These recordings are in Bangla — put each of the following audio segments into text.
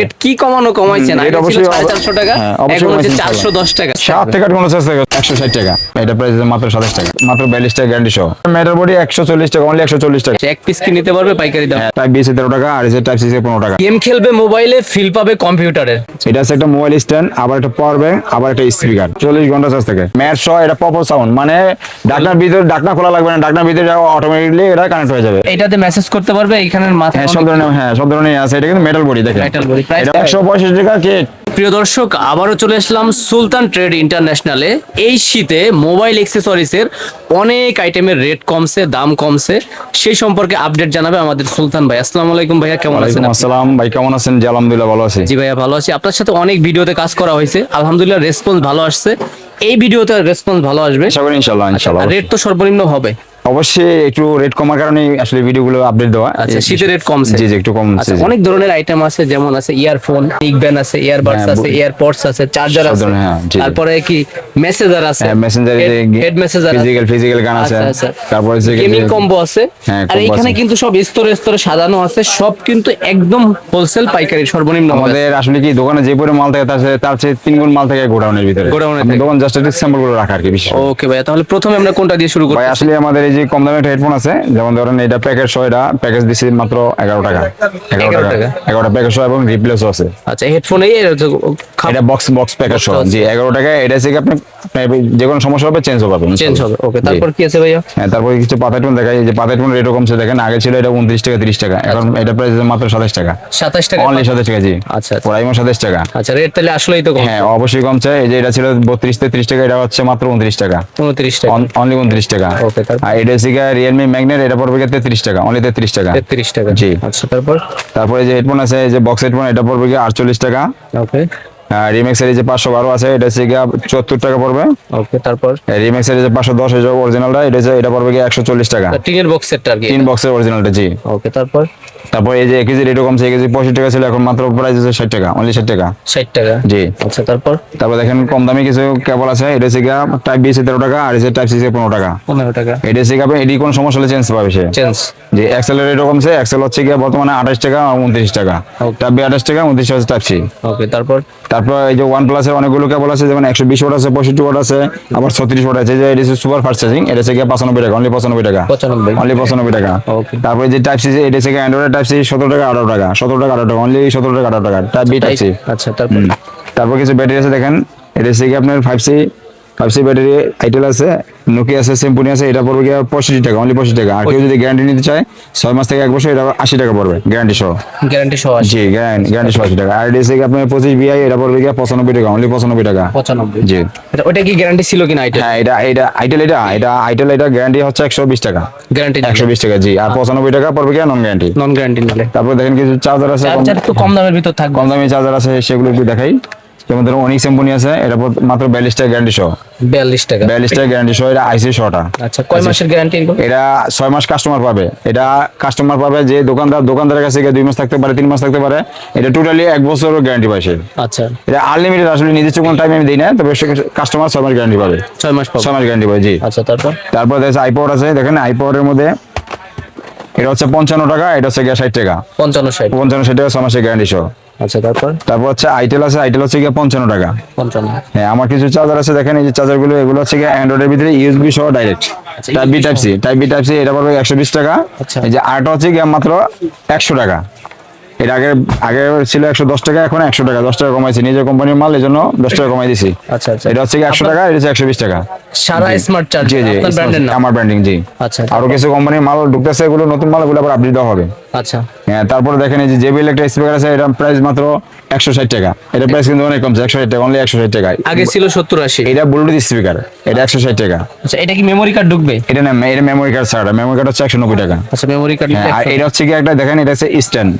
রেট কি কমানো কমাইছেন আগে ছিল অবশ্যই- সাড়ে চারশো টাকা হ্যাঁ, এখন হচ্ছে কমাইছেন চারশো দশ টাকা। সাত থেকে একশো ষাট টাকা। এটা প্রাইস মাত্র সাতাশ টাকা। মাত্র বিয়াল্লিশ টাকা গ্যারান্টি সহ। মেটার বডি একশো চল্লিশ টাকা অনলি একশো চল্লিশ টাকা। এক পিস কি নিতে পারবে? পাইকারি দাম। টাইপ বি তেরো টাকা আর টাইপ সি পনেরো টাকা। গেম খেলবে মোবাইলে ফিল পাবে কম্পিউটারের এটা আছে একটা মোবাইল স্ট্যান্ড আবার একটা পাওয়ার ব্যাংক আবার একটা স্পিকার চল্লিশ ঘণ্টা চার্জ থাকে। ম্যাট সহ এটা পপর সাউন্ড মানে ডাকনার ভিতরে ডাকনা খোলা লাগবে না ডাকনার ভিতরে অটোমেটিকলি এটা কানেক্ট হয়ে যাবে। এটাতে মেসেজ করতে পারবে এখানের মাথা হ্যাঁ সব ধরনের হ্যাঁ সব ধরনের আছে। এটা কিন্তু মেটাল বডি দেখেন। Metal body, একশো পঁয়ষট্টি টাকা কেক প্রিয় দর্শক আবারও চলে আসলাম সুলতান ট্রেড ইন্টারন্যাশনালে। এই শীতে মোবাইল এক্সেসরিজের অনেক আইটেমের রেট কমছে দাম কমছে। সেই সম্পর্কে আপডেট জানাবে আমাদের সুলতান ভাই। আসসালামু আলাইকুম ভাইয়া কেমন আছেন আসসালাম। ভাই কেমন আছেন? জি আলহামদুলিল্লাহ ভালো আছি। জি ভাইয়া ভালো আছি। আপনার সাথে অনেক ভিডিওতে কাজ করা হয়েছে। আলহামদুলিল্লাহ রেসপন্স ভালো আসছে। এই ভিডিওতে রেসপন্স ভালো আসবে। ইনশাল্লাহ ইনশাল্লাহ রেট তো সর্বনিম্ন হবে। অবশ্যই একটু রেট কমার কারণে আসলে ভিডিওগুলো আপডেট দেওয়া। আচ্ছা শীতের রেট কমছে। জি জি একটু কম আচ্ছা অনেক ধরনের আইটেম আছে যেমন আছে ইয়ারফোন নিকব্যান্ড আছে ইয়ারবাডস হ্যাঁ, আছে এয়ারপডস আছে চার্জার সব আছে হ্যাঁ। তারপরে কি মেসেজার আছে messenger head massager physical physical gun আছে। তারপরে যে গেমিং কম্বো আছে। হ্যাঁ, আর এখানে কিন্তু সব স্তরে স্তরে সাজানো আছে সব কিন্তু একদম হোলসেল পাইকারি সর্বনিম্ন আমাদের আসলে কি দোকানে যে পরিমাণ মাল থাকে তার চেয়ে- তার চেয়ে তিন গুণ মাল থাকে গোডাউনের ভিতরে। গোডাউনে আমাদের দোকান জাস্ট একটু স্যাম্পলগুলো রাখা আর কি বিশেষ ওকে ভাইয়া তাহলে প্রথমে আমরা কোনটা দিয়ে শুরু করব ভাই আসলে আমাদের এই যে কম দামে একটা হেডফোন আছে যেমন ধরেন এটা প্যাকেজ সহ এটা প্যাকেজ দিছি মাত্র এগারো টাকা। এগারো 11 টাকা। টাকা। এগারোটা প্যাকেজ সহ এবং রিপ্লেসও আছে। আচ্ছা হেডফোন এই এটা বক্স বক্স প্যাকেজ সহ জি এগারো টাকা এটা থেকে আপনি যে কোনো সমস্যা হবে চেঞ্জ হবে চেঞ্জ হবে। ওকে তারপর কি আছে ভাইয়া? হ্যাঁ তারপরে কিছু পাতা টোন দেখাই। এই যে পাতা টোন রেট কমছে দেখেন আগে ছিল এটা উনত্রিশ টাকা তিরিশ টাকা। এখন এটা প্রাইস মাত্র সাতাশ টাকা। 27 টাকা? অনলি সাতাশ টাকা জি। আচ্ছা, আচ্ছা। প্রাইমো সাতাশ টাকা। আচ্ছা রেট তাহলে আসলেই তো কম হ্যাঁ অবশ্যই কমছে। এই যে এটা ছিল বত্রিশ তেত্রিশ টাকা এটা হচ্ছে মাত্র উনত্রিশ টাকা। 29 টাকা। অনলি উনত্রিশ টাকা। তারপর? আর এটা হচ্ছে রিয়েলমি ম্যাগনেট এটা পড়বে তেত্রিশ টাকা অনলি তেত্রিশ টাকা। 33 টাকা। জি। আচ্ছা তারপর? তারপরে যে হেডফোন আছে যে বক্স হেডফোন এটা পড়বে আটচল্লিশ টাকা। ওকে রিমেক্স এর এই যে পাঁচশো বারো আছে এটা হচ্ছে গিয়ে চুয়াত্তর টাকা পড়বে। ওকে তারপর? রিমেক্স এর এই যে পাঁচশো দশ অরিজিনালটা এটা হচ্ছে এটা পড়বে গিয়ে একশো চল্লিশ টাকা। টিনের বক্স সেটটা আর কি তিন বক্সের অরিজিনালটা জি। ওকে তারপর? তারপর এই যে এক কেজি রেটও কমছে এক কেজি পঁয়ষট্টি টাকা ছিল এখন মাত্র প্রাইস আছে ষাট টাকা অনলি ষাট টাকা। 60 টাকা? জি। আচ্ছা তারপর? তারপর দেখেন কম দামি কিছু কেবল আছে এটা হচ্ছে গিয়ে টাইপ বি তেরো টাকা আর এই যে টাইপ সি পনেরো টাকা। 15 টাকা। এটা হচ্ছে গিয়ে এডি কোন সমস্যা হলে চেঞ্জ পাবে সে। চেঞ্জ যে এক্সেলের রেটও কমছে এক্সেল হচ্ছে গিয়ে বর্তমানে আঠাশ টাকা উনত্রিশ টাকা। টাইপ বি আঠাশ টাকা উনত্রিশ হচ্ছে টাইপ সি ওকে তারপর? তারপর এই যে ওয়ান প্লাসের অনেকগুলো কেবল আছে যেমন একশো বিশ ওয়াট আছে পঁয়ষট্টি ওয়াট আছে আবার ছত্রিশ ওয়াট আছে যে এটা হচ্ছে সুপার ফাস্ট চার্জিং এটা হচ্ছে পঁচানব্বই টাকা অনলি পঁচানব্বই টাকা। 95 অনলি পঁচানব্বই টাকা। ওকে তারপরে যে টাইপ সি এটা হচ্ছে অ্যান্ড্রয়েড টাইপ সি সতেরো টাকা আঠারো টাকা সতেরো টাকা আঠারো টাকা অনলি সতেরো টাকা আঠারো টাকা টাইপ বি টাইপ সি আচ্ছা তারপর? তারপর কিছু ব্যাটারি আছে দেখেন এটা হচ্ছে আপনার five C five C battery itel আছে নোকিয়া আছে সিম্পনি আছে এটা পড়বে গিয়ে পঁয়ষট্টি টাকা অনলি পঁয়ষট্টি টাকা। আর কেউ যদি গ্যারান্টি নিতে চায় ছয় মাস থেকে এক বছর এটা আশি টাকা পড়বে গ্যারান্টি সহ। গ্যারান্টি সহ জি গ্যারান্টি সহ আশি টাকা। আর কি আপনার পঁচিশ বিআই এটা পড়বে গিয়ে পঁচানব্বই টাকা অনলি পঁচানব্বই টাকা। 95 জি। ওটা কি গ্যারান্টি ছিল কিনা আইটেম হ্যাঁ এটা এটা আইটেল এটা এটা আইটেল এটা গ্যারান্টি হচ্ছে একশো বিশ টাকা। গ্যারান্টি একশো বিশ টাকা জি। আর পঁচানব্বই টাকা পড়বে গিয়ে নন গ্যারান্টি নন গ্যারান্টি নিলে। তারপর দেখেন কিছু চার্জার আছে কম- চার্জার একটু কম দামের ভিতর থাকবে। কম দামি চার্জার আছে সেগুলো একটু দেখাই। যেমন ধরুন অনেক সিম্পনি আছে এটা মাত্র বিয়াল্লিশ টাকা গ্যারান্টি সহ। 42 টাকা। বিয়াল্লিশ টাকা গ্যারান্টি সহ এটা আইসি শটা আচ্ছা কয় মাসের গ্যারান্টি এটা ছয় মাস কাস্টমার পাবে। এটা কাস্টমার পাবে যে দোকানদার দোকানদারের কাছে দুই মাস থাকতে পারে তিন মাস থাকতে পারে। এটা টোটালি এক বছর গ্যারান্টি পায় সে। আচ্ছা। এটা আনলিমিটেড আসলে নিজস্ব কোনো টাইম আমি দিই না তবে কাস্টমার ছয় মাস গ্যারান্টি পাবে। 6 মাস পাবো। ছয় মাস গ্যারান্টি পাবে জি। আচ্ছা তারপর? তারপর দেখছে আইপাওয়ার আছে দেখেন আইপাওয়ারের মধ্যে এটা হচ্ছে পঞ্চান্ন টাকা এটা হচ্ছে গিয়ে ষাট টাকা। 55 60 পঞ্চান্ন ষাট টাকা ছয় মাসের গ্যারান্টি সহ। আচ্ছা তারপর? তারপর হচ্ছে আইটেল আছে আইটেল হচ্ছে গিয়ে পঞ্চান্ন টাকা। 55 হ্যাঁ আমার কিছু চার্জার আছে দেখেন এই যে চার্জারগুলো এগুলো হচ্ছে গিয়ে অ্যান্ড্রয়েডের ভিতরে ইউএসবি সহ direct type B type C type B type C এটা পড়বে একশো বিশ টাকা। আচ্ছা। এই যে আরটা হচ্ছে গিয়ে মাত্র একশো টাকা। এর আগে আগে ছিল একশো দশ টাকা এখন একশো টাকা দশ টাকা কমাইছি। নিজের কোম্পানির মাল এই জন্য দশ টাকা কমাই দিছি। আচ্ছা আচ্ছা। এটা হচ্ছে একশো টাকা এটা হচ্ছে একশো বিশ টাকা। সারা স্মার্ট চার্জ জি জি আমার ব্র্যান্ডিং জি। আচ্ছা আরও কিছু কোম্পানির মাল ঢুকতেছে এগুলো নতুন মাল এগুলো আবার আপডেট হবে। আচ্ছা। হ্যাঁ তারপরে দেখেন এই যে জেবিএল একটা স্পিকার আছে এটা প্রাইস মাত্র একশো ষাট টাকা। এটা প্রাইস কিন্তু অনেক কমছে একশো ষাট টাকা অনলি একশো ষাট টাকা আগে ছিল 70 80 এটা ব্লুটুথ স্পিকার এটা একশো ষাট টাকা। আচ্ছা এটা কি মেমোরি কার্ড ঢুকবে? এটা না এটা মেমোরি কার্ড ছাড়া মেমোরি কার্ড হচ্ছে একশো নব্বই টাকা। আচ্ছা মেমরি কার্ড হ্যাঁ আর এটা হচ্ছে কি একটা দেখেন এটা হচ্ছে স্ট্যান্ড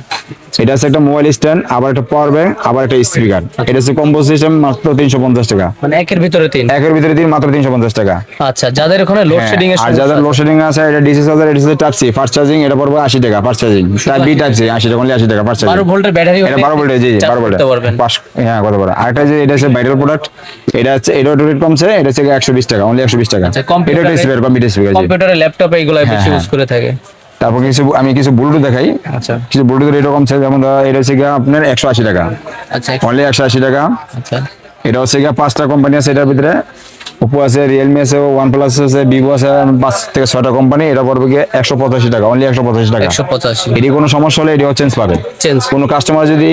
এটা হচ্ছে একটা মোবাইল স্ট্যান্ড আবার একটা পাওয়ার ব্যাংক আবার একটা স্পিকার। এটা হচ্ছে কম্বো সিস্টেম মাত্র তিনশো পঞ্চাশ টাকা। মানে একের ভিতরে তিন? একের ভিতরে তিন মাত্র তিনশো পঞ্চাশ টাকা। আচ্ছা যাদের ওখানে লোড হ্যাঁ, এর আর যাদের লোডশেডিং আছে এটা ডিসি চার্জার এটা হচ্ছে টাইপ সি ফাস্ট চার্জিং এটা পড়বে আশি টাকা fast charging type B type C আশি টাকা only আশি টাকা ফাস্ট 12 চার্জিং ভোল্টের ব্যাটারি এটা বারো ভোল্টেজ জি বারো পারবেন। পাঁচ হ্যাঁ কত বড়। আরেকটা যে এটা হচ্ছে ভাইরাল প্রোডাক্ট এটা হচ্ছে এটা রেট কমছে এটা হচ্ছে একশো বিশ টাকা অনলি একশো বিশ টাকা। আচ্ছা এটা কম্পিউটারে স্পিকার কম্পিউটার স্পিকার কম্পিউটারে ল্যাপটপে এগুলো বেশি হ্যাঁ, ইউজ করে থাকে। তারপর কিছু আমি কিছু ব্লুটুথ দেখাই। আচ্ছা। কিছু ব্লুটুথ এরকম আছে যেমন এটা হচ্ছে গিয়ে আপনার একশো আশি টাকা। আচ্ছা অনলি একশো আশি টাকা। আচ্ছা। এটা হচ্ছে গিয়ে পাঁচটা কোম্পানি আছে এটার ভিতরে। ওপো আছে রিয়েলমি আছে ওয়ান প্লাস আছে ভিভো আছে পাঁচ থেকে ছয়টা কোম্পানি এটা পড়বে গিয়ে একশো পঁচাশি টাকা অনলি একশো পঁচাশি টাকা। একশো পঁচাশি। এটি কোনো সমস্যা হলে এটিও চেঞ্জ পাবে। চেঞ্জ কোনো কাস্টমার যদি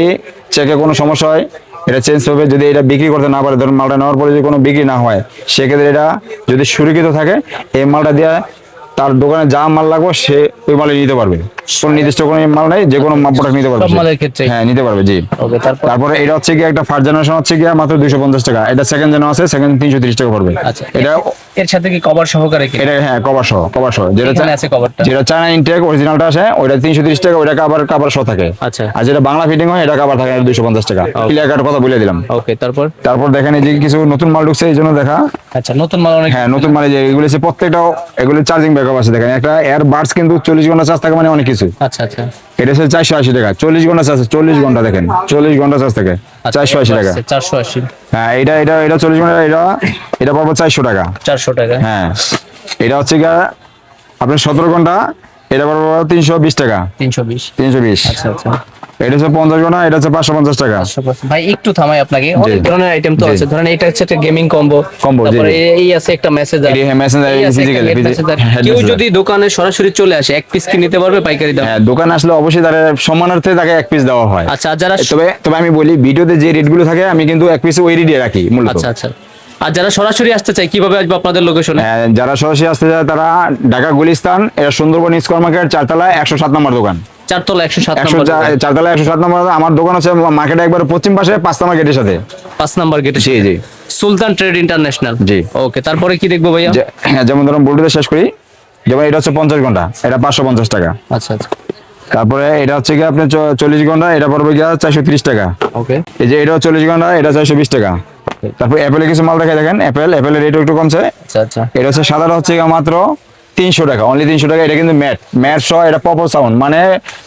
চেকে কোনো সমস্যা হয় এটা চেঞ্জ হবে যদি এটা বিক্রি করতে না পারে ধরুন মালটা নেওয়ার পরে যদি কোনো বিক্রি না হয় সেক্ষেত্রে এটা যদি সুরক্ষিত থাকে এই মালটা দিয়ে তার দোকানে যা মাল লাগবে সে ওই মালে নিতে পারবে। কোনো নির্দিষ্ট কোনো মাল নাই যে কোনো প্রোডাক্ট নিতে পারবে। সব মালের ক্ষেত্রে হ্যাঁ নিতে পারবে জি। ওকে তারপর? এটা হচ্ছে কি একটা ফার্স্ট জেনারেশন হচ্ছে কি মাত্র দুইশো পঞ্চাশ টাকা। এটা সেকেন্ড জেনারেশন আছে সেকেন্ড তিনশো তিরিশ টাকা পড়বে। আচ্ছা এটা এর সাথে কি কভার সহকারে কি এটা হ্যাঁ কভার সহ কভার সহ। যেটা এখানে আছে কভারটা যেটা চায়না ইনটেক অরিজিনালটা আছে ওইটা তিনশো তিরিশ টাকা ওইটা কাবার কাবার সহ থাকে। আচ্ছা। আর যেটা বাংলা ফিটিং হয় এটা কাবার থাকে দুইশো পঞ্চাশ টাকা। ক্লিয়ার কাট কথা বলে দিলাম। ওকে তারপর? তারপর দেখেন এই যে কিছু নতুন মাল ঢুকছে এই জন্য দেখা। আচ্ছা নতুন মাল অনেক হ্যাঁ নতুন মাল যে এগুলো হচ্ছে প্রত্যেকটা এগুলো চার্জিং ব্যাকআপ আছে দেখেন একটা এয়ার বাডস কিন্তু চল্লিশ ঘণ্টা চার্জ থাকে মানে অনেক কিছু। আচ্ছা আচ্ছা। এটা হচ্ছে চারশো আশি টাকা চল্লিশ ঘণ্টা চার্জ চল্লিশ ঘণ্টা দেখেন চল্লিশ ঘণ্টা চার্জ থাকে চারশো আশি টাকা। চারশো আশি। হ্যাঁ এটা এটা এটা চল্লিশ ঘণ্টা এটা এটা পাবো চারশো টাকা। চারশো টাকা। হ্যাঁ এটা হচ্ছে গা আপনার সতেরো ঘণ্টা এটা পাবো তিনশো বিশ টাকা। তিনশো বিশ। তিনশো বিশ। আচ্ছা আচ্ছা। এটা হচ্ছে পঞ্চাশ ঘণ্টা এটা হচ্ছে পাঁচশো পঞ্চাশ টাকা। ভাই একটু থামাই আপনাকে। অনেক ধরনের আইটেম তো আছে। ধরেন এটা হচ্ছে একটা গেমিং কম্বো এই আছে মেসেজার কেউ যদি দোকানে সরাসরি চলে আসে এক পিস কি নিতে পারবে পাইকারি দাম। হ্যাঁ দোকান আসলে অবশ্যই তার সম্মানার্থে তাকে এক পিস দেওয়া হয়। আচ্ছা যারা তবে তবে আমি বলি ভিডিওতে যে রেটগুলো থাকে আমি কিন্তু এক পিস ওই রেটে রাখি মূলত। আচ্ছা আচ্ছা। আর যারা সরাসরি আসতে চায় কীভাবে আসবে আপনাদের লোকেশনে হ্যাঁ, যারা সরাসরি আসতে যায় তারা ঢাকা গুলিস্তান এটা সুন্দরবন স্কোয়ার মার্কেট চারতলা একশো সাত নম্বর দোকান। চারতলা একশো সাত নম্বর চারতলা একশো সাত নম্বর আমার দোকান হচ্ছে মার্কেটে একবার পশ্চিম পাশে পাঁচটা মার্কেটের সাথে। পাঁচ নাম্বার গেটে জি জি। সুলতান ট্রেড ইন্টারন্যাশনাল। জি। ওকে তারপরে কি দেখব ভাইয়া? হ্যাঁ যেমন ধরুন বলটুতে শেষ করি। যেমন এটা হচ্ছে পঞ্চাশ ঘণ্টা এটা পাঁচশো পঞ্চাশ টাকা। আচ্ছা আচ্ছা। তারপরে এটা হচ্ছে কি আপনার চ- চল্লিশ ঘণ্টা এটা পড়বে গিয়া চারশো ত্রিশ টাকা। ওকে। এই যে এটা চল্লিশ ঘণ্টা এটা চারশো বিশ টাকা। তারপর অ্যাপেলে কিছু মাল দেখে দেখেন অ্যাপেল অ্যাপেলের রেট একটু কমছে। আচ্ছা আচ্ছা। এটা হচ্ছে সাদাটা হচ্ছে মাত্র তিনশো টাকা অনলি তিনশো টাকা এটা কিন্তু ম্যাট। ম্যাট সহ এটা পপ সাউন্ড মানে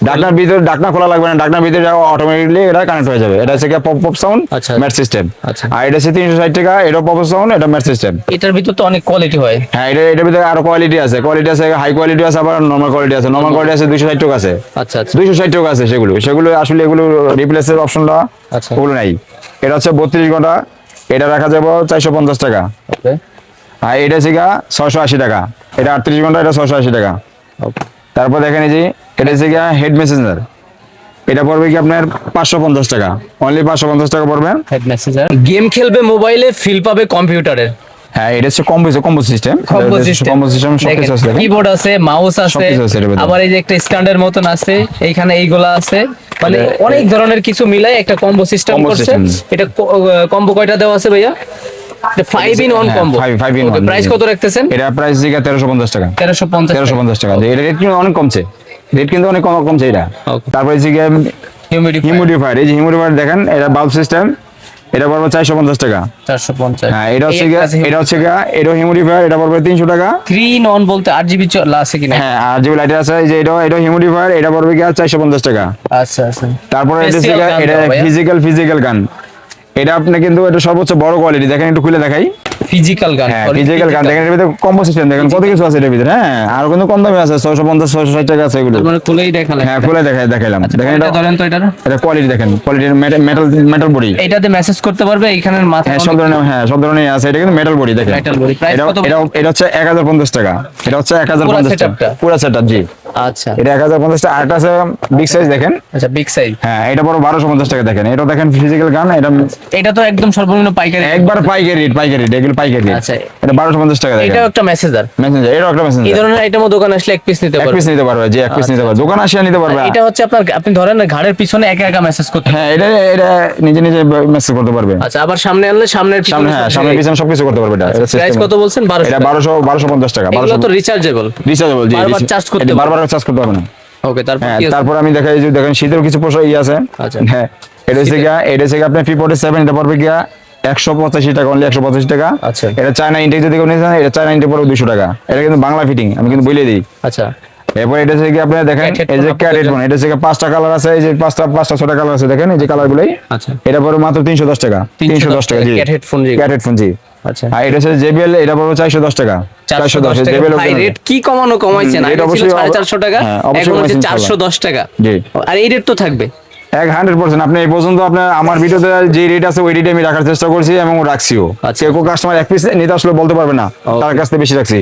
ডাকনার ভিতরে ডাকনা খোলা লাগবে না ডাকনার ভিতরে অটোমেটিকলি এটা কানেক্ট হয়ে যাবে। এটা হচ্ছে pop pop sound. Mat system আচ্ছা। আর এটা হচ্ছে তিনশো ষাট টাকা এটা পপ সাউন্ড এটা ম্যাট সিস্টেম এটার ভিতর তো অনেক কোয়ালিটি হয়। হ্যাঁ এটা এটার ভিতরে আরও কোয়ালিটি আছে। কোয়ালিটি আছে হাই কোয়ালিটি আছে আবার নর্মাল কোয়ালিটি আছে। নর্মাল কোয়ালিটি আছে দুইশো ষাট টাকা আছে। আচ্ছা আচ্ছা। দুইশো ষাট টাকা আছে সেগুলো। সেগুলো আসলে এগুলো রিপ্লেসের অপশনটা আচ্ছা। ওগুলো নাই। এটা হচ্ছে বত্রিশ ঘণ্টা এটা রাখা যাবে চারশো পঞ্চাশ টাকা। ওকে আর এটা হচ্ছে গা ছয়শো আশি টাকা। এটা আটত্রিশ ঘণ্টা এটা ছয়শো আশি টাকা। তারপর দেখেন যে এটা হচ্ছে গিয়া হেড মেসেঞ্জার এটা পড়বে কি আপনার পাঁচশো পঞ্চাশ টাকা। অনলি পাঁচশো পঞ্চাশ টাকা পড়বে। হেড মেসেজার গেম খেলবে মোবাইলে ফিল পাবে কম্পিউটারের হ্যাঁ এটা হচ্ছে combo combo system combo system combo system সব আছে কিবোর্ড আছে মাউস আছে সবকিছু। আবার এই যে একটা স্ট্যান্ডের মতন আছে এইখানে এইগুলা আছে। মানে অনেক ধরনের কিছু মিলাই একটা কম্বো সিস্টেম করছে। এটা কম্বো কয়টা দেওয়া আছে ভাইয়া? ইন হ্যাঁ, combo five- five in price কত রাখতেছেন? এটা প্রাইস টাকা। টাকা। এটা রেট কিন্তু অনেক কমছে। রেট কিন্তু অনেক কম কমছে এটা। তারপরে হচ্ছে গিয়ে হিউমিডিফায়ার এই যে হিউমিডিফায়ার দেখেন এটা বাল্ব সিস্টেম এটা পড়বে চারশো পঞ্চাশ টাকা। চারশো পঞ্চাশ। হ্যাঁ এটা হচ্ছে এটা হচ্ছে এটা হিউমিডিফায়ার এটা পড়বে তিনশো টাকা। থ্রি নন বলতে আট জিবি আছে কিনা? হ্যাঁ আর যে লাইটার আছে যে এটা এটা হিউমিডিফায়ার এটা পড়বে গিয়ে চারশো পঞ্চাশ টাকা। আচ্ছা আচ্ছা। তারপরে এটা। ফিজিক্যাল ফিজিক্যাল গান। এটা আপনি কিন্তু এটা সর্বোচ্চ বড় কোয়ালিটি দেখেন একটু খুলে দেখাই। ফিজিক্যাল গান হ্যাঁ ফিজিক্যাল গান দেখেন এর ভিতরে কম্বো সিস্টেম দেখেন কত কিছু আছে এর ভিতরে হ্যাঁ আর কিন্তু কম দামে আছে ছয়শো পঞ্চাশ ছয়শো ষাট টাকা আছে এগুলো। মানে খুলেই দেখালে হ্যাঁ খুলে দেখাই দেখাইলাম। দেখেন এটা এটা ধরেন তো এটার। এটা কোয়ালিটি দেখেন কোয়ালিটির মেটাল মেটাল বডি এটাতে মেসেজ করতে পারবে এখানের মাথা হ্যাঁ সব ধরনের হ্যাঁ সব ধরনের আছে এটা কিন্তু মেটাল বডি দেখেন। Body, price এটা কত? এটা এটা হচ্ছে এক হাজার পঞ্চাশ টাকা এটা হচ্ছে এক হাজার পুরা পঞ্চাশ setup টা? টাকা পুরো সেটআপ জি। আচ্ছা। এটা এক হাজার পঞ্চাশ টাকা। আছে বিগ সাইজ দেখেন। আচ্ছা বিগ সাইজ হ্যাঁ এটা বড় বারোশো পঞ্চাশ টাকা দেখেন। এটা দেখেন ফিজিক্যাল গান এটা এটা তো একদম সর্বনিম্ন পাইকারি। একবার পাইকারি রেট পাইকারি রেট এগুলো পাইকারি। আচ্ছা। এটা বারোশো পঞ্চাশ টাকা দেখেন। এটাও একটা মেসেজার মেসেঞ্জার এটাও একটা এই ধরনের আইটেমও দোকান আসলে এক পিস নিতে এক পিস নিতে পারবে যে এক পিস নিতে পারবে। দোকান আসিয়া নিতে পারবে। এটা হচ্ছে আপনার আপনি ধরেন না ঘাড়ের পিছনে একা একা মেসেজ করতে হ্যাঁ এটা এটা নিজে নিজে মেসেজ করতে পারবে। আচ্ছা আবার সামনে আনলে সামনের সামনে হ্যাঁ সামনে পিছনে সবকিছু করতে পারবে এটা প্রাইস কত বলছেন? বারোশো এটা বারোশো বারোশো পঞ্চাশ টাকা এগুলো বারোশো তো রিচার্জেবল রিচার্জেবল জি বারবার charge করতে এটা বারবার চার্জ করতে হবে না। ওকে তারপর হ্যাঁ তারপর আমি দেখাই যে দেখেন শীতের কিছু পোশাক ই আছে। আচ্ছা। হ্যাঁ এটা হচ্ছে গিয়া এটা হচ্ছে আপনার ফি ফোর্টি সেভেন এটা পড়বে গিয়া একশো পঁচাশি টাকা অনলি একশো পঁচাশি টাকা। আচ্ছা। এটা চায়না ইনটেক যদি কেউ নিতে এটা চায়না ইনটেক পড়বে দুশো টাকা। এটা কিন্তু বাংলা ফিটিং আমি কিন্তু বলে দিই। আচ্ছা। এরপর এটা হচ্ছে কি আপনারা দেখেন এই যে headphone ক্যাট এটা। হচ্ছে কি পাঁচটা কালার আছে এই যে পাঁচটা পাঁচটা ছটা কালার আছে দেখেন এই যে কালার গুলোই। আচ্ছা। এটা পড়বে মাত্র তিনশো দশ টাকা। তিনশো দশ টাকা জি। Cat headphone যেগুলো। ক্যাট হেডফোন জি। আচ্ছা। আর এটা হচ্ছে জেবিএল এটা পড়বে চারশো দশ টাকা। চারশো দশ 410 টাকা। JBL ভাই original। রেট কি কমানো কমাইছেন আগে ছিল অবশ্যই সাড়ে চারশো টাকা হ্যাঁ, এখন হচ্ছে কমাইছেন চারশো দশ টাকা। আর এই রেট তো থাকবে। এক হান্ড্রেড পার্সেন্ট আপনি এই পর্যন্ত আপনার আমার ভিডিওতে যে রেট আছে ওই রেটে আমি রাখার চেষ্টা করছি এবং রাখছিও। আচ্ছা। কেউ কাস্টমার এক পিস নিতে আসলে বলতে পারবে না। তার কাছ থেকে বেশি রাখছি।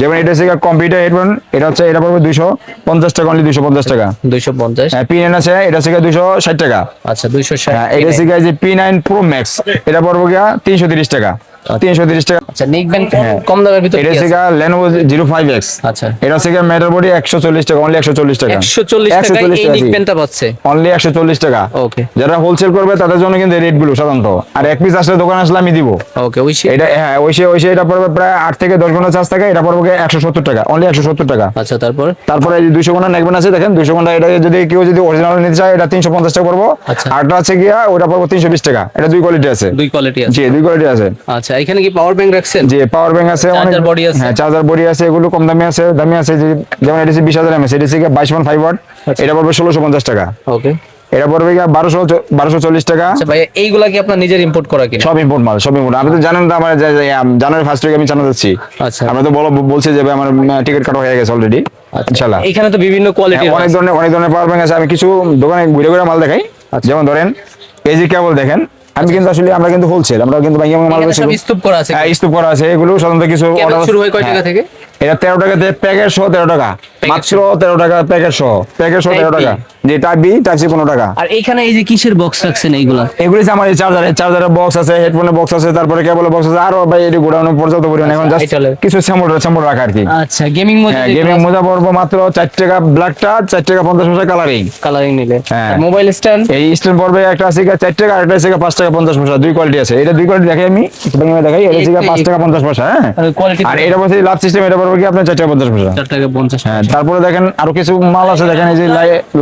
যেমন এটা হচ্ছে কম্পিউটার হেডফোন এটা হচ্ছে এটা পড়বে দুইশো পঞ্চাশ টাকা অনলি দুইশো পঞ্চাশ টাকা। দুইশো পঞ্চাশ। হ্যাঁ পি নাইন আছে এটা হচ্ছে দুইশো ষাট টাকা। আচ্ছা দুইশো ষাট হ্যাঁ এটা হচ্ছে যে পি নাইন প্রো ম্যাক্স এটা পড়বে গিয়া তিনশো তিরিশ টাকা। তিনশো তিরিশ টাকা। আচ্ছা নেক ব্যান্ড হ্যাঁ। কম দামের ভিতরে এটা কি লেনোভো জিরো ফাইভ এক্স আচ্ছা। এটা হচ্ছে মেটার বডি একশো চল্লিশ টাকা অনলি একশো চল্লিশ টাকা। একশো চল্লিশ টাকা নেক ব্যান্ডটা পাচ্ছে। অনলি একশো চল্লিশ টাকা। ওকে যারা হোলসেল করবে তাদের জন্য কিন্তু রেটগুলো সাধারণত। আর এক পিস আসলে দোকানে আসলে আমি দিব। ওকে ওই এটা হ্যাঁ ওই সে ওই সে এটা পড়বে প্রায় আট থেকে দশ ঘণ্টা চার্জ থাকে এটা পড়বে একশো সত্তর টাকা অনলি একশো সত্তর টাকা। আচ্ছা তারপর? তারপরে এই দুইশো ঘণ্টা নেকবেন আছে দেখেন দুইশো ঘণ্টা এটা যদি কেউ যদি অরিজিনাল নিতে চায় এটা তিনশো পঞ্চাশ টাকা পড়ব। আচ্ছা। আরটা আছে গিয়া ওটা পড়ব তিনশো বিশ টাকা। এটা দুই কোয়ালিটি আছে। দুই কোয়ালিটি আছে। জি দুই কোয়ালিটি আছে। আচ্ছা। এখানে কি পাওয়ার ব্যাংক রাখছেন? যে পাওয়ার ব্যাংক আছে Charger body আছে। হ্যাঁ চার্জার বডি আছে এগুলো কম দামি আছে দামি আছে যেমন এডিসি বিশ হাজার এমএস এডিসি বাইশ পয়েন্ট ফাইভ ওয়াট আচ্ছা। এটা পড়বে ষোলোশো পঞ্চাশ টাকা। ওকে এটা পড়বে গিয়া বারোশো বারোশো চল্লিশ টাকা। আচ্ছা ভাই এইগুলা কি আপনার নিজের ইম্পোর্ট করা কিনা? সব ইম্পোর্ট মাল সব ইম্পোর্ট আপনি তো জানেন তো আমার জানুয়ারি ফার্স্ট উইক আমি চানা যাচ্ছি আচ্ছা। আমরা তো বলো বলছি যে আমার টিকিট কাটা হয়ে গেছে অলরেডি ইনশাআল্লাহ। এখানে তো বিভিন্ন কোয়ালিটি হ্যাঁ, অনেক ধরনের অনেক ধরনের পাওয়ার ব্যাংক আছে। আমি কিছু দোকানে ঘুরে ঘুরে মাল দেখাই। আচ্ছা। যেমন ধরেন যে কেবল দেখেন আমি কিন্তু আসলে আমরা কিন্তু হোলসেল আমরা কিন্তু ভাইয়া মাল বেচি। স্তূপ করা আছে হ্যাঁ, স্তূপ করা আছে এগুলো সাধারণত কিছু অর্ডার শুরু হয় কয় হ্যাঁ। টাকা থেকে? এটা তেরো টাকা দিয়ে প্যাকেট সহ তেরো টাকা। মাত্র তেরো টাকা প্যাকেট সহ। প্যাকেট সহ তেরো টাকা। যে টাইপ বি টাইপ সি পনেরো টাকা। আর এইখানে এই যে কিসের বক্স রাখছেন এইগুলা? এগুলি আমার এই চার্জারের বক্স আছে হেডফোনের বক্স আছে তারপরে কেবলের বক্স আছে আরও ভাই এটি গোডাউনে পর্যাপ্ত পরিমাণে এখন জাস্ট কিছু স্যাম্পল স্যাম্পল রাখা আর কি। আচ্ছা গেমিং মোড হ্যাঁ গেমিং মোজা পড়ব মাত্র চার টাকা ব্ল্যাকটা চার টাকা পঞ্চাশ পয়সা কালারিং কালারিং নিলে। হ্যাঁ। মোবাইল স্ট্যান্ড এই স্ট্যান্ড পড়বে একটা আছে চার টাকা আর একটা আছে পাঁচ টাকা পঞ্চাশ পয়সা। দুই কোয়ালিটি আছে। এটা দুই কোয়ালিটি দেখাই আমি। দেখাই। এটা আছে পাঁচ টাকা পঞ্চাশ পয়সা হ্যাঁ। আর এটা বলছে লাভ সিস্টেম এটা পড়বে আপনার চার টাকা পঞ্চাশ পয়সা? চার টাকা পঞ্চাশ হ্যাঁ তারপরে দেখেন আরও কিছু মাল আছে দেখেন এই যে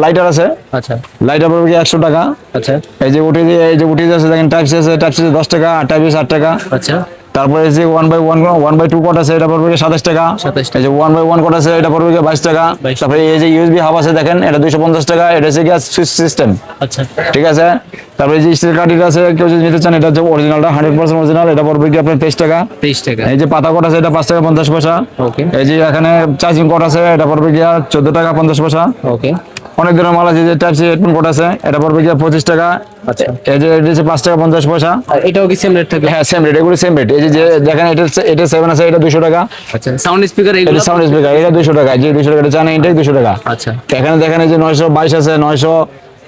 লাইটার আছে। আচ্ছা। লাইটার পড়বে কি একশো টাকা? আচ্ছা। এই যে উঠে এই যে উঠে আছে দেখেন টাইপ আছে টাইপ সি দশ টাকা টাইপ টাইপ আট টাকা। আচ্ছা। তারপরে যে one by one one by two code আছে এটা পড়বে সাতাশ টাকা। 27 এই যে ওয়ান বাই ওয়ান কোড আছে এটা পড়বে বাইশ টাকা। তারপরে এই যে ইউএসবি হাব আছে দেখেন এটা দুইশো পঞ্চাশ টাকা এটা হচ্ছে গ্যাস সুইচ সিস্টেম আচ্ছা। ঠিক আছে? তারপরে যে স্টিল কার্ড আছে কেউ যদি নিতে চান এটা হচ্ছে অরিজিনালটা হান্ড্রেড পার্সেন্ট অরিজিনাল এটা পড়বে কি আপনার তেইশ টাকা। তেইশ টাকা। এই যে পাতা কোড আছে এটা পাঁচ টাকা পঞ্চাশ পয়সা। ওকে এই যে এখানে চার্জিং কোড আছে এটা পড়বে গিয়া চোদ্দ টাকা পঞ্চাশ পয়সা। ওকে অনেক ধরনের মাল আছে যে টাইপ সি হেডফোন কোড আছে এটা পড়বে গিয়ে পঁচিশ টাকা। আচ্ছা। এই যে এটা পাঁচ টাকা পঞ্চাশ পয়সা। আর এটাও কি সেম রেট থাকবে? হ্যাঁ সেম রেট এগুলো সেম রেট এই যে দেখেন এটা এটা সেভেন আছে এটা দুশো টাকা। আচ্ছা সাউন্ড স্পিকার এটা সাউন্ড স্পিকার এটা দুশো টাকা যে দুশো টাকা এটা জানেন এটাই দুশো টাকা। আচ্ছা। এখানে দেখেন এই যে নয়শো বাইশ আছে নয়শো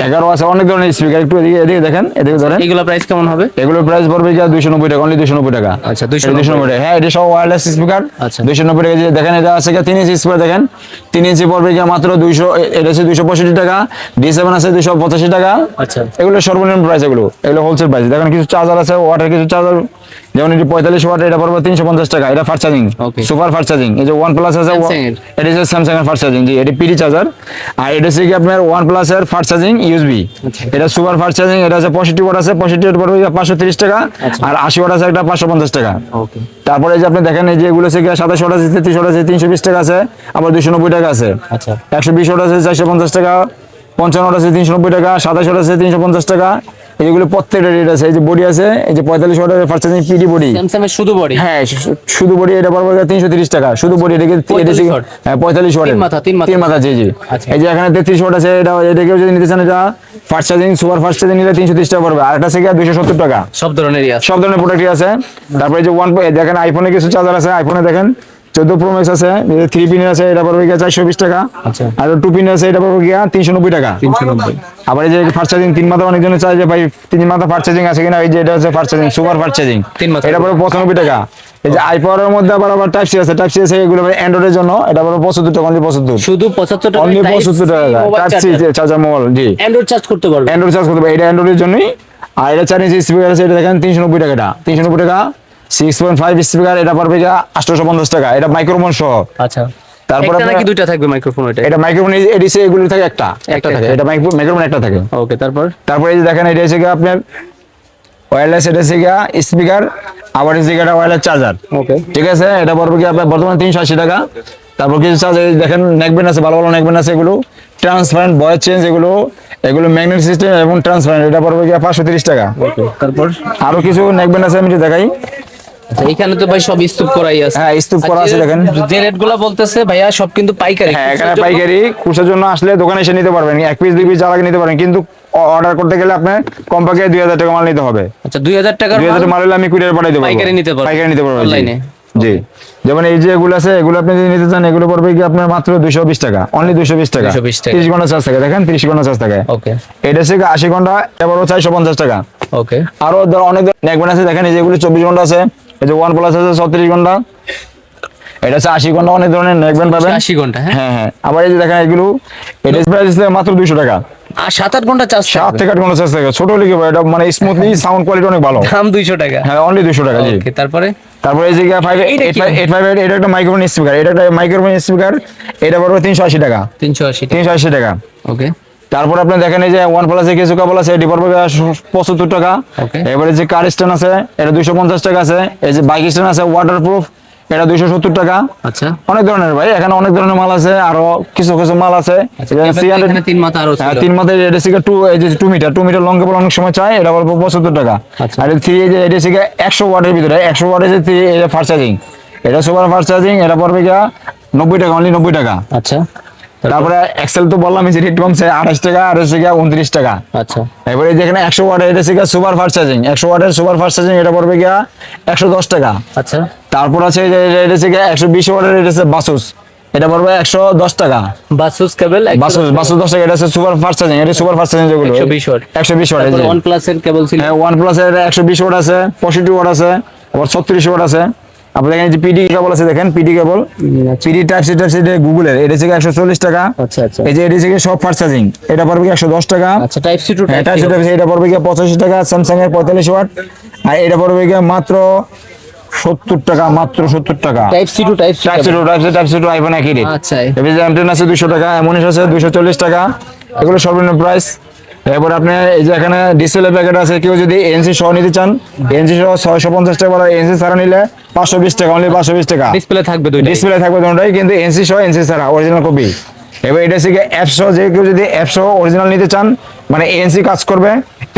এগারো আছে অনেক ধরনের স্পিকার একটু এদিকে এদিকে দেখেন এদিকে ধরেন। এগুলো প্রাইস কেমন হবে? এগুলোর প্রাইস পড়বে গিয়ে দুইশো নব্বই টাকা অনলি দুশো নব্বই টাকা। আচ্ছা, 290 এটা 290 টাকা। হ্যাঁ এটা সব ওয়্যারলেস স্পিকার আচ্ছা। দুইশো নব্বই টাকা যে দেখেন এটা আছে তিন ইঞ্চি স্পিকার দেখেন। তিন ইঞ্চি পড়বে গিয়ে মাত্র দুইশো এটা হচ্ছে দুইশো পঁয়ষট্টি টাকা। ডি সেভেন আছে দুইশো পঁচাশি টাকা। আচ্ছা। এগুলো সর্বনিম্ন প্রাইস এগুলো। এগুলো হোলসেল প্রাইস দেখেন কিছু চার্জার আছে ওয়াটার কিছু চার্জার যেমন এটি পঁয়তাল্লিশ ওয়াট এটা পড়বে তিনশো পঞ্চাশ টাকা এটা fast charging super fast charging এই যে ওয়ান প্লাস আছে। এটা হচ্ছে স্যামসাং এর ফাস্ট চার্জিং জি এটি পিডি চার্জার আর এটা হচ্ছে কি আপনার ওয়ান প্লাস এর ফাস্ট চার্জিং ইউএসবি। এটা সুপার ফাস্ট চার্জিং এটা হচ্ছে পঁয়ষট্টি ওয়াট আছে পঁয়ষট্টি ওয়াট পড়বে পাঁচশো তিরিশ টাকা আচ্ছা। আর আশি ওয়াট আছে একটা পাঁচশো পঞ্চাশ টাকা তারপরে এই যে আপনি দেখেন এই যে এগুলো হচ্ছে সাতাশ ওয়াট আছে তেত্রিশ ওয়াট আছে তিনশো বিশ টাকা আছে আবার দুশো নব্বই টাকা আছে আচ্ছা একশো বিশ ওটা আছে চারশো পঞ্চাশ টাকা পঞ্চান্ন ওটা আছে তিনশো নব্বই টাকা সাতাশ ওটা আছে তিনশো পঞ্চাশ টাকা এইগুলো প্রত্যেকটা রেট আছে এই যে বডি আছে এই যে পঁয়তাল্লিশ ওয়াটের fast charging PD body. Samsung এর শুধু বডি? হ্যাঁ শুধু বডি এটা পড়বে তিনশো তিরিশ টাকা। শুধু বডি এটাকে এটা 45 হ্যাঁ পঁয়তাল্লিশ ওয়াট তিন মাথা, তিন মাথা। তিন মাথা জি জি। আচ্ছা। এই যে এখানে তেত্রিশ ওয়াট আছে এটা এটাকেও যদি নিতে চান এটা fast charging super fast charging নিলে তিনশো তিরিশ টাকা পড়বে। আর একটা থেকে দুশো সত্তর টাকা। সব ধরনেরই আছে। সব ধরনের প্রোডাক্টই আছে। তারপরে যে ওয়ান দেখেন আইফোনে কিছু চার্জার আছে আইফোনে দেখেন। চোদ্দ প্রো ম্যাক্স আছে থ্রি পিন আছে এটা পড়বে গিয়া চারশো বিশ টাকা। আচ্ছা। আর টু পিন আছে এটা পড়বে গিয়া তিনশো নব্বই টাকা। তিনশো নব্বই। আবার এই যে ফার্স্ট চার্জিং তিন মাথা অনেকজনে চাই যে ভাই তিন মাথা ফার্স্ট চার্জিং আছে কিনা? এই যে এটা হচ্ছে fast charging super fast charging. এটা পড়বে পঁচানব্বই টাকা। এই যে মধ্যে আবার আবার টাইপ সি আছে টাইপ সি আছে এগুলো অ্যান্ড্রয়েডের জন্য। এটা পড়বে পঁচাত্তর টাকা অনলি পঁচাত্তর। শুধু পঁচাত্তর টাকা অনলি পঁচাত্তর টাকা। টাইপ সি চার্জার মোবাইল জি। অ্যান্ড্রয়েড চার্জ করতে পারবে। অ্যান্ড্রয়েড চার্জ করতে পারবে। এটা অ্যান্ড্রয়েডের জন্যই। আর এটা চার ইঞ্চি স্পিকার আছে এটা দেখেন তিনশো নব্বই টাকাটা। তিনশো নব্বই টাকা। সিক্স পয়েন্ট ফাইভ স্পিকার এটা পারবে যা আটশোশো পঞ্চাশ টাকা। এটা মাইক্রোফোন সহ। আচ্ছা। তারপর নাকি দুইটা থাকবে মাইক্রোফোন ওইটা এটা মাইক্রোফোন এডিসি এগুলো থাকে একটা। একটা একটা, থাকে। এটা মাইক্রোফোন একটা থাকে। ওকে তারপর? তারপরে এই যে দেখেন এটা হচ্ছে গিয়ে আপনার ওয়্যারলেস এটা হচ্ছে গিয়া স্পিকার আবার হচ্ছে গিয়ে ওয়্যারলেস চার্জার ওকে ঠিক আছে? এটা পড়বে কি আপনার বর্তমানে তিনশো আশি টাকা। তারপর কিছু চার্জার দেখেন নেকবেন আছে ভালো ভালো নেকবেন আছে এগুলো। ট্রান্সপারেন্ট ভয়েস চেঞ্জ এগুলো। এগুলো ম্যাগনেট সিস্টেম এবং ট্রান্সপারেন্ট এটা পড়বে কি পাঁচশো তিরিশ টাকা। ওকে তারপর? আরও কিছু নেকবেন আছে আমি দেখাই। এখানে তো ভাই সব স্তূপ করাই আছে। হ্যাঁ, স্তূপ করা আছে যে- দেখেন। যে রেটগুলা বলতেছে ভাইয়া সব কিন্তু পাইকারি। হ্যাঁ এখানে পাইকারি খুচরার জন্য আসলে দোকানে এসে নিতে পারবেন। এক পিস দুই পিস যারা নিতে পারেন। কিন্তু অর্ডার করতে গেলে আপনার কমপক্ষে দুই হাজার টাকা মাল নিতে হবে। আচ্ছা দুই হাজার টাকার দুই হাজার মাল- হলে আমি কুরিয়ার পাঠাই দেবো। পাইকারি নিতে পারবেন। পাইকারি নিতে পারবেন অনলাইনে। জি। যেমন এই যে এগুলো আছে এগুলো আপনি যদি নিতে চান এগুলো পড়বে কি আপনার মাত্র দুইশো বিশ টাকা। অনলি দুইশো বিশ টাকা। 220 তিরিশ ঘণ্টা চার্জ থাকে। দেখেন তিরিশ ঘণ্টা চার্জ থাকে। এটা থেকে আশি ঘণ্টা এবারও চারশো পঞ্চাশ টাকা। ওকে আরও ধর অনেক নেকবেন আছে দেখেন এই যেগুলো চব্বিশ ঘণ্টা আছে। এই যে ওয়ান প্লাস আছে ছত্রিশ ঘণ্টা। এটা হচ্ছে আশি ঘণ্টা অনেক ধরনের নেকবেন পাবেন। আশি ঘণ্টা হ্যাঁ। হ্যাঁ হ্যাঁ। আবার এই যে দেখেন এগুলো এটা প্রাইস মাত্র দুইশো টাকা। আর সাত আট ঘণ্টা চার্জ সাত থেকে আট ঘণ্টা চার্জ থাকে ছোট লিখে এটা মানে স্মুথলি সাউন্ড কোয়ালিটি অনেক ভালো। দাম দুইশো টাকা। হ্যাঁ অনলি দুইশো টাকা জি। তারপরে? তারপরে এই যে ফাইভ এইট ফাইভ এইট এটা একটা মাইক্রোফোন স্পিকার এটা একটা মাইক্রোফোন স্পিকার এটা পড়বে তিনশো আশি টাকা। তিনশো আশি তিনশো আশি টাকা। ওকে তারপর আপনি দেখেন এই যে ওয়ান প্লাস এ কিছু কেবল আছে এটি পড়বে পঁচাত্তর টাকা। এবারে যে কার স্ট্যান্ড আছে এটা দুইশো পঞ্চাশ টাকা আছে। এই যে বাইক স্ট্যান্ড আছে ওয়াটার প্রুফ এটা দুইশো সত্তর টাকা। আচ্ছা। অনেক ধরনের ভাই এখানে অনেক ধরনের মাল আছে আরও কিছু কিছু মাল আছে। আচ্ছা, এটা এবার 300 এখানে তিন মাথা তিন এটা টু এই যে two metre two metre long cable অনেক সময় চাই এটা বলব পঁচাত্তর টাকা। আচ্ছা। আর থ্রি এই যে এটা একশো ওয়াটের ভিতরে একশো ওয়াট আছে থ্রি এটা ফাস্ট চার্জিং এটা সুপার ফাস্ট চার্জিং এটা পড়বে গিয়া নব্বই টাকা অনলি নব্বই টাকা। আচ্ছা। তারপরে? এক্সেল তো বললাম যে রেট কমছে আঠাশ টাকা আর হচ্ছে গিয়া উনত্রিশ টাকা। আচ্ছা। এবারে যেখানে একশো ওয়াটের এটা গিয়া সুপার ফাস্ট চার্জিং একশো ওয়াটের সুপার ফাস্ট চার্জিং এটা পড়বে গিয়া একশো দশ টাকা। আচ্ছা। তারপর আছে এই যে এটা- গিয়া একশো বিশ ওয়াটের এটা হচ্ছে বাসুস। এটা পড়বে একশো দশ টাকা। বাসুস কেবল বাসুস বাসুস দশ টাকা এটা হচ্ছে সুপার ফাস্ট চার্জিং এটা সুপার ফাস্ট চার্জিং যেগুলো 120 ওয়াট। একশো বিশ ওয়াট। ওয়ান প্লাস এর কেবল ছিল। হ্যাঁ ওয়ান প্লাস এর একশো বিশ ওয়াট আছে পঁয়ষট্টি ওয়াট আছে আবার ছত্রিশ ওয়াট আছে। আপনি দেখেন যে পিডি কেবল আছে দেখেন PD cable PD type C type C গুগলের এটা থেকে একশো চল্লিশ টাকা। আচ্ছা আচ্ছা। এই যে এটা থেকে সব ফাস্ট চার্জিং এটা পড়বে একশো দশ টাকা। আচ্ছা type C two type type C type C এটা পড়বে গিয়ে পঁচাশি টাকা স্যামসাং এর পঁয়তাল্লিশ ওয়াট আর এটা পড়বে গিয়ে মাত্র সত্তর টাকা মাত্র সত্তর টাকা। Type C two type C type C two type C type C two iPhone একই রেট আচ্ছা। এমটেন আছে দুশো টাকা এমনিশ আছে দুশো চল্লিশ টাকা। এগুলো সর্বনিম্ন প্রাইস এরপর আপনি এই যে এখানে ডিসপ্লে প্যাকেট আছে কেউ যদি এনসি সহ নিতে চান এনসি সহ ছয়শো পঞ্চাশ টাকা বা এনসি ছাড়া নিলে পাঁচশো বিশ টাকা অনলি পাঁচশো বিশ টাকা। ডিসপ্লে থাকবে ডিসপ্লে থাকবে দুটোটাই কিন্তু এনসি সহ এনসি ছাড়া অরিজিনাল কপি এবার এটা থেকে অ্যাপ সহ যে কেউ যদি অ্যাপ সহ অরিজিনাল নিতে চান মানে এনসি কাজ করবে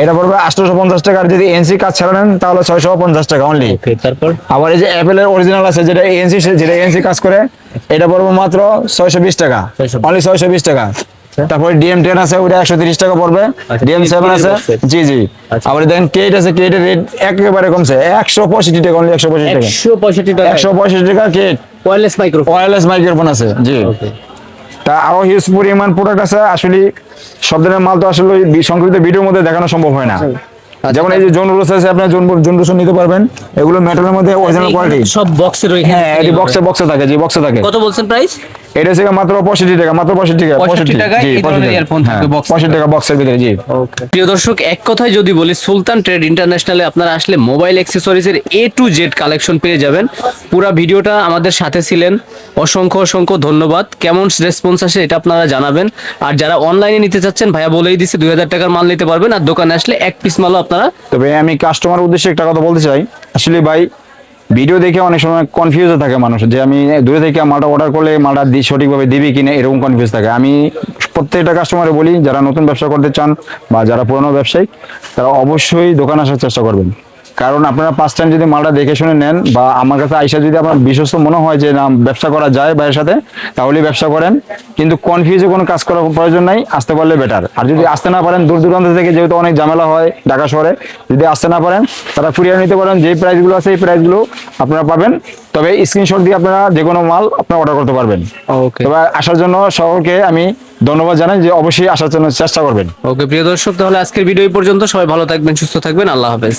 এটা পড়বে আটশোশো পঞ্চাশ টাকা আর যদি এনসি কাজ ছাড়া নেন তাহলে ছয়শো পঞ্চাশ টাকা অনলি তারপর? আবার এই যে অ্যাপেলের অরিজিনাল আছে যেটা এনসি যেটা এনসি কাজ করে এটা পড়বে মাত্র ছয়শো বিশ টাকা। 620 অনলি ছয়শো বিশ টাকা। তারপরে ডিএম টেন আছে ওটা একশো তিরিশ টাকা পড়বে। আচ্ছা, ডিএম সেভেন আছে। জি জি। আচ্ছা। আবার দেখেন কেট আছে কেটের রেট একেবারে কমছে। একশো পঁয়ষট্টি টাকা অনলি একশো পঁয়ষট্টি টাকা। একশো পঁয়ষট্টি টাকা। একশো পঁয়ষট্টি টাকা cat wireless microphone wireless microphone আছে জি। তা আরও হিউজ পরিমাণ প্রোডাক্ট আছে। আসলে সব ধরনের মাল তো আসলে সংক্ষিপ্ত ভিডিওর মধ্যে দেখানো সম্ভব হয় না। যেমন এই যে জোন রোস আছে আপনার জোন জোন রোস নিতে পারবেন। এগুলো মেটালের মধ্যে অরিজিনাল কোয়ালিটি সব বক্সে রয়েছে হ্যাঁ এটি বক্সে বক্সে থাকে জি বক্সে থাকে। কত বলছেন প্রাইস এটা হচ্ছে মাত্র পঁয়ষট্টি টাকা মাত্র পঁয়ষট্টি টাকা 65 টাকায় জি, এই ধরনের 65 earphone হ্যাঁ, 65 টাকা বক্সের ভিতরে জি। প্রিয় দর্শক এক কথায় যদি বলি সুলতান ট্রেড ইন্টারন্যাশনালে আপনারা আসলে মোবাইল অ্যাক্সেসরিজের এ টু জেড কালেকশন পেয়ে যাবেন। পুরো ভিডিওটা আমাদের সাথে ছিলেন। অসংখ্য অসংখ্য ধন্যবাদ। কেমন রেসপন্স আসে এটা আপনারা জানাবেন। আর যারা অনলাইনে নিতে চাচ্ছেন ভাইয়া বলেই দিচ্ছে দুই হাজার টাকার মাল নিতে পারবেন। আর দোকানে আসলে এক পিস মালও আপনারা তবে আমি কাস্টমার উদ্দেশ্যে একটা কথা বলতে চাই। আসলে ভাই ভিডিও দেখে অনেক সময় কনফিউজ থাকে মানুষ, যে আমি দূরে থেকে মালটা অর্ডার করলে মালটা সঠিকভাবে দিবি কিনা এরকম কনফিউজ থাকে। আমি প্রত্যেকটা কাস্টমারে বলি, যারা নতুন ব্যবসা করতে চান বা যারা পুরনো ব্যবসায়ী, তারা অবশ্যই দোকান আসার চেষ্টা করবেন। কারণ আপনারা পাঁচ টাইম যদি মালটা দেখে শুনে নেন বা আমার কাছে আইসা যদি আপনার বিশ্বস্ত মনে হয় যে না ব্যবসা করা যায় ভাইয়ের সাথে তাহলে ব্যবসা করেন। কিন্তু কনফিউজে কোনো কাজ করার প্রয়োজন নাই আসতে পারলে বেটার আর যদি আসতে না পারেন দূর দূরান্ত থেকে যেহেতু অনেক ঝামেলা হয় ঢাকা শহরে যদি আসতে না পারেন তারা কুরিয়ার নিতে পারেন। যে প্রাইসগুলো আছে এই প্রাইসগুলো আপনারা পাবেন। তবে স্ক্রিনশট দিয়ে আপনারা যে কোনো মাল আপনারা অর্ডার করতে পারবেন। ওকে তবে আসার জন্য সকলকে আমি ধন্যবাদ জানাই যে অবশ্যই আসার জন্য চেষ্টা করবেন। ওকে প্রিয় দর্শক তাহলে আজকের ভিডিও পর্যন্ত। সবাই ভালো থাকবেন সুস্থ থাকবেন। আল্লাহ হাফেজ।